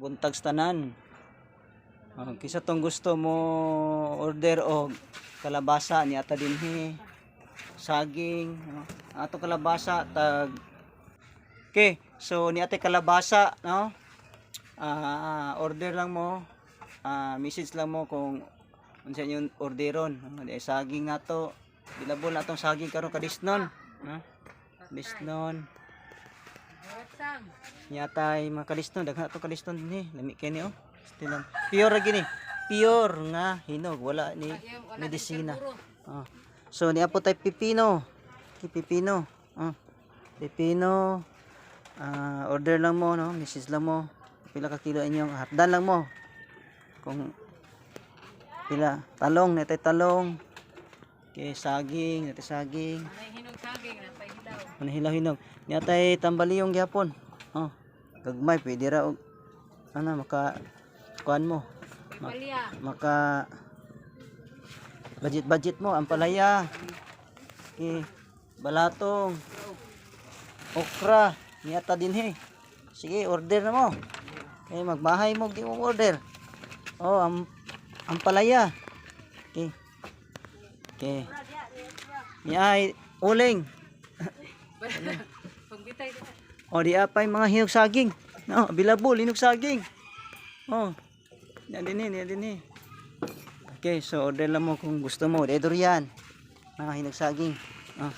buntag tanan. Oh, kisa tong gusto mo order og kalabasa ni ata dinhi. Saging, no? Ato kalabasa tag Okay, so ni ate kalabasa, no? Ah, order lang mo. Ah, message lang mo kung unsa yung orderon. No? Saging nga to. Dilabol na tong saging karon kadisnon. No? Disnon. Watsang. Yatay mga kaliston, daghan ato kaliston ni, lami kay ni oh. Still. Pure ra gini. Pure nga hinog, wala ni medisina. Oh. So ni apo tay pipino. Pipino. Oh. Pipino. Ah, order lang mo no, message lang mo. Pila ka kilo inyong hatdan lang mo. Kung pila talong, natay talong. Kay saging, natay saging. May hinog saging na pa hidaw. Ano hilaw-hinog. Ni atay tambaliyong gyapon. Oh. Gagmay pwede ra og ano maka kuan mo. Palya. Maka budget budget mo ang palaya. Eh, balatong. Okra, ni ata din he. Sige, order na mo. Eh magbahay mo di mo order. Oh, ang ang palaya. Okay. Ni ay uling. Pagbitay dito. O di apay mga hinog saging. No, available hinog saging. Oh. Yan din eh, yan din eh. Okay, so order lang mo kung gusto mo. Di durian. Mga hinog saging. Oh.